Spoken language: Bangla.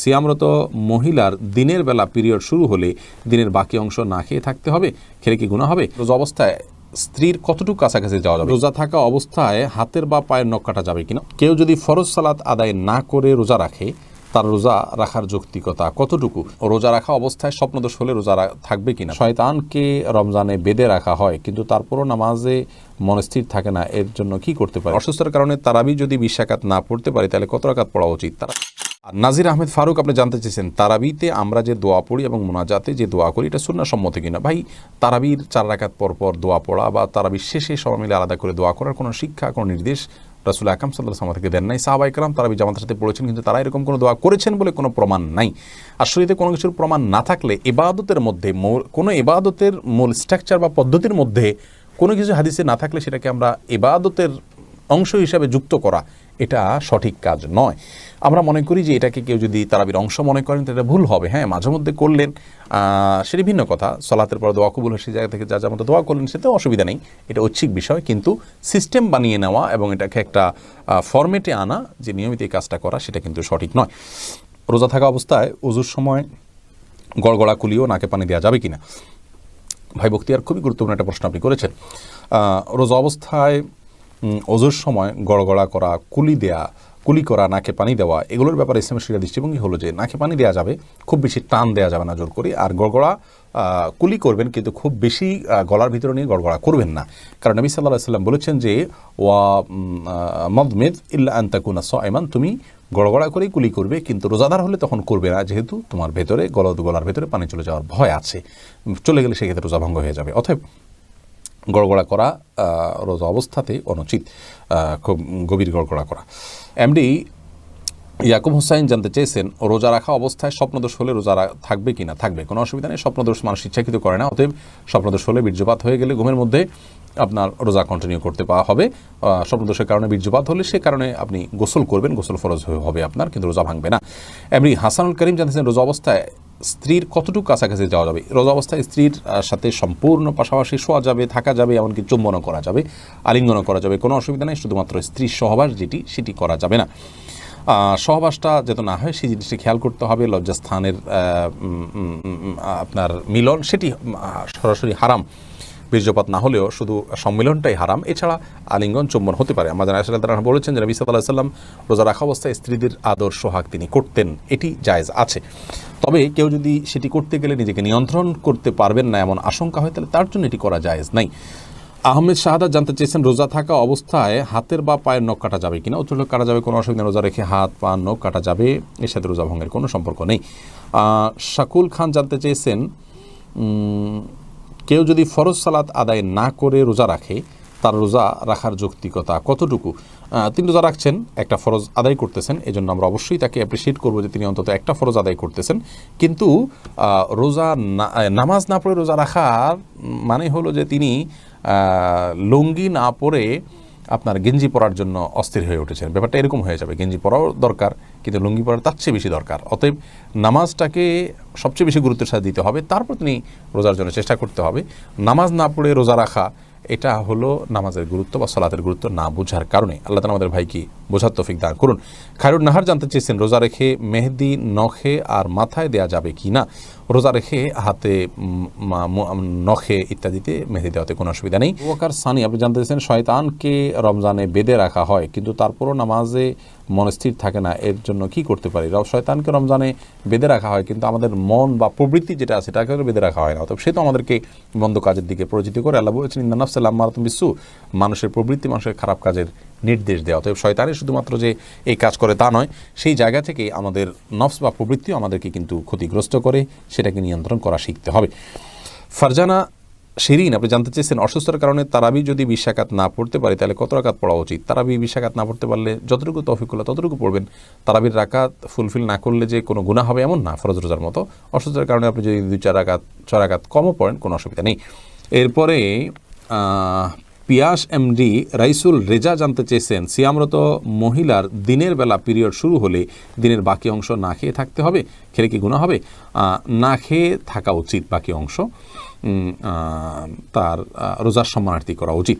সিয়ামরত মহিলার দিনের বেলা পিরিয়ড শুরু হলে দিনের বাকি অংশ না খেয়ে থাকতে হবে, খেলে কি গুণা হবে? রোজা অবস্থায় স্ত্রীর কতটুকু কাছাকাছি যাওয়া যাবে? রোজা থাকা অবস্থায় হাতের বা পায়ের নখ কাটা যাবে কিনা? কেউ যদি ফরজ সালাত আদায় না করে রোজা রাখে, তার রোজা রাখার যৌক্তিকতা কতটুকু? রোজা রাখা অবস্থায় স্বপ্নদোষ হলে রোজা থাকবে কিনা? শয়তানকে রমজানে বেঁধে রাখা হয়, কিন্তু তারপরও নামাজে মনস্থির থাকে না, এর জন্য কি করতে পারে? অসুস্থতার কারণে তারাবি যদি বিশাকাত না পড়তে পারি, তাহলে কত রাকাত পড়া উচিত? তারা আর নাজির আহমেদ ফারুক, আপনি জানতে চেয়েছেন, তারাবিতে আমরা যে দোয়া পড়ি এবং মোনাজাতে যে দোয়া করি, এটা সুন্না সম্মত কিনা? ভাই, তারাবির চার রাকাত পর পর দোয়া পড়া বা তারাবির শেষে সবাই মিলে আলাদা করে দোয়া করার কোনো শিক্ষা, কোনো নির্দেশ রাসুল আকাম সাল্লাহ সাল্লাম থেকে দেন নাই। সাহাবাই কালাম তারাবি জামাতের সাথে পড়েছেন, কিন্তু তারা এরকম কোনো দোয়া করেছেন বলে কোনো প্রমাণ নাই। শরীরে কোনো কিছুর প্রমাণ না থাকলে এবাদতের মধ্যে কোনো এবাদতের মূল স্ট্রাকচার বা পদ্ধতির মধ্যে কোনো কিছু হাদিসে না থাকলে সেটাকে আমরা এবাদতের অংশ হিসাবে যুক্ত করা এটা সঠিক কাজ নয়। আমরা মনে করি যে এটাকে কেউ যদি তারাবির অংশ মনে করেন তো এটা ভুল হবে। হ্যাঁ মাঝে মধ্যে করলেন সেটি ভিন্ন কথা। সলাতের পর দোয়া কবুল সেই জায়গা থেকে যা যা মতো দোয়া করলেন সেটাও অসুবিধা নেই। এটা ঐচ্ছিক বিষয়, কিন্তু সিস্টেম বানিয়ে নেওয়া এবং এটাকে একটা ফরম্যাটে আনা, যে নিয়মিত এই কাজটা করা, সেটা কিন্তু সঠিক নয়। রোজা থাকা অবস্থায় উজুর সময় গড়গড়া কুলিও নাকে পানি দেওয়া যাবে কিনা? ভাই বক্তিয়ার, খুবই গুরুত্বপূর্ণ একটা প্রশ্ন আপনি করেছেন। রোজা অবস্থায় অজুর সময় গড়গড়া করা, কুলি দেয়া, কুলি করা, নাকে পানি দেওয়া, এগুলোর ব্যাপারে ইসলামের শিক্ষা দৃষ্টিভঙ্গি হলো যে নাকে পানি দেওয়া যাবে, খুব বেশি টান দেওয়া যাবে না জোর করে, আর গড়গড়া কুলি করবেন কিন্তু খুব বেশি গলার ভিতরে নিয়ে গড়গড়া করবেন না। কারণ নবী সাল্লাহ সাল্লাম বলেছেন যে, ওয়া মদমেদ ইল্লা আন্তাকুনা সাইমান তুমি গড়গড়া করেই কুলি করবে, কিন্তু রোজাদার হলে তখন করবে না, যেহেতু তোমার ভেতরে গলা গলার ভেতরে পানি চলে যাওয়ার ভয় আছে। চলে গেলে সেক্ষেত্রে রোজা ভঙ্গ হয়ে যাবে। অতএব গড়গড়া করা রোজা অবস্থাতে অনুচিত খুব গভীর গড়গড়া করা। এমডি ইয়াকুব হোসাইন জানতে চেয়েছেন, রোজা রাখা অবস্থায় স্বপ্নদোষ হলে রোজা থাকবে কিনা থাকবে, কোনো অসুবিধা নেই, স্বপ্নদোষ মানুষ ইচ্ছাকৃত করে না, অতএব স্বপ্নদোষ হলে বীর্যপাত হয়ে গেলে ঘুমের মধ্যে আপনার রোজা কন্টিনিউ করতে পাওয়া হবে। স্বপ্নদোষের কারণে বীর্যপাত হলে সে কারণে আপনি গোসল করবেন, গোসল ফরজ হবে আপনার, কিন্তু রোজা ভাঙবে না। এমনি হাসানুল করিম জানতেছেন রোজা অবস্থায় স্ত্রীর কতটুকু কাছাকাছি যাওয়া যাবে? রোজা অবস্থায় স্ত্রীর সাথে সম্পূর্ণ পাশাপাশি শোয়া যাবে, থাকা যাবে, এমনকি চুম্বনও করা যাবে, আলিঙ্গনও করা যাবে। কোনো অসুবিধা নেই, শুধুমাত্র স্ত্রীর সহবাস যেটি, সেটি করা যাবে না। সহবাসটা যাতে না হয়, সেই জিনিসটি খেয়াল করতে হবে। লজ্জাস্থানের আপনার মিলন, সেটি সরাসরি হারাম। বীর্যপাত না হলেও শুধু সম্মিলনটাই হারাম। এছাড়া আলিঙ্গন, চুম্বন হতে পারে। আমাদের আয়সা তারা বলেছেন যে নবী সাল্লাহ সাল্লাম রোজা রাখা অবস্থায় স্ত্রীদের আদর সোহাগ তিনি করতেন। এটি জায়েজ আছে। তবে কেউ যদি সেটি করতে গেলে নিজেকে নিয়ন্ত্রণ করতে পারবেন না এমন আশঙ্কা হয়, তাহলে তার জন্য এটি করা জায়েজ নাই। আহমেদ শাহাদাত জানতে চেয়েছেন, রোজা থাকা অবস্থায় হাতের বা পায়ের নখ কাটা যাবে কিনা? উত্তর কাটা যাবে, কোনো অসুবিধা। রোজা রেখে হাত, পা, নখ কাটা যাবে। এর সাথে রোজা ভঙ্গের কোনো সম্পর্ক নেই। শাকুল খান জানতে চেয়েছেন কেউ যদি ফরজ সালাত আদায় না করে রোজা রাখে তার রোজা রাখার যৌক্তিকতা কতটুকু? তিনি রোজা রাখছেন, একটা ফরজ আদায় করতেছেন এই জন্য আমরা অবশ্যই তাকে অ্যাপ্রিসিয়েট করব যে তিনি অন্তত একটা ফরজ আদায় করতেছেন। কিন্তু রোজা নামাজ না পড়ে রোজা রাখার মানে হলো যে তিনি লুঙ্গি না পরে আপনার গেঞ্জি পরার জন্য অস্থির হয়ে উঠেছেন। ব্যাপারটা এরকম হয়ে যাবে, গেঞ্জি পরাও দরকার, কিন্তু লুঙ্গি পরার তার চেয়ে বেশি দরকার। অতএব নামাজটাকে সবচেয়ে বেশি গুরুত্বের সাথে দিতে হবে, তারপর তিনি রোজার জন্য চেষ্টা করতে হবে। নামাজ না পড়ে রোজা রাখা এটা হলো নামাজের গুরুত্ব বা সলাতের গুরুত্ব না বোঝার কারণে। আল্লাহ আমাদের ভাইকে বোঝার তফিক দান করুন। খায়রুল নাহার জানতে চেয়েছেন, রোজা রেখে মেহেদি, নখে আর মাথায় দেয়া যাবে কি না? রোজা রেখে হাতে নখে ইত্যাদিতে মেহেদি দেওয়াতে কোনো অসুবিধা নেই। ওয়াকার সানি, আপনি জানতে চেয়েছেন, শয়তানকে রমজানে বেঁধে রাখা হয়, কিন্তু তারপরও নামাজে মনস্থির থাকে না, এর জন্য কি করতে পারি? শয়তানকে রমজানে বেঁধে রাখা হয়, কিন্তু আমাদের মন বা প্রবৃত্তি যেটা আছে, সেটাকে বেঁধে রাখা হয় না। অতএব সে তো আমাদেরকে বন্ধ কাজের দিকে পরিচিত করে, আল্লাহ বলেছেন ইন্দানাফসাল্লাহ মারাতুম বিশ্বু মানুষের প্রবৃত্তি, মানুষের খারাপ কাজের নির্দেশ দেওয়া অতএব শয়তানের শুধুমাত্র যে এই কাজ করে তা নয়, সেই জায়গা থেকে আমাদের নফস বা প্রবৃত্তিও আমাদেরকে কিন্তু ক্ষতিগ্রস্ত করে, সেটাকে নিয়ন্ত্রণ করা শিখতে হবে। ফারজানা শিরিন, আপনি জানতে চেয়েছেন, অসুস্থতার কারণে তারাবি যদি বিশাকাত না পড়তে পারি, তাহলে কত রাকাত পড়া উচিত? তারাবি বিশাকাত না পড়তে পারলে যতটুকু তফিকুল্লাহ ততটুকু পড়বেন। তারাবির রাকাত ফুলফিল না করলে যে কোনো গুণা হবে এমন না, ফরজ রোজার মতো। অসুস্থতার কারণে আপনি যদি দুই, চার রাকাত, ছয় রাকাত কমও পড়েন, কোনো অসুবিধা নেই। এরপরে পিয়াস এমডি রাইসুল রেজা জানতে চেয়েছেন, সিয়ামরত মহিলার দিনের বেলা পিরিয়ড শুরু হলে দিনের বাকি অংশ না খেয়ে থাকতে হবে, খেলে কি গুণা হবে? না খেয়ে থাকা উচিত, বাকি অংশ তার রোজার সম্মানার্থী করা উচিত।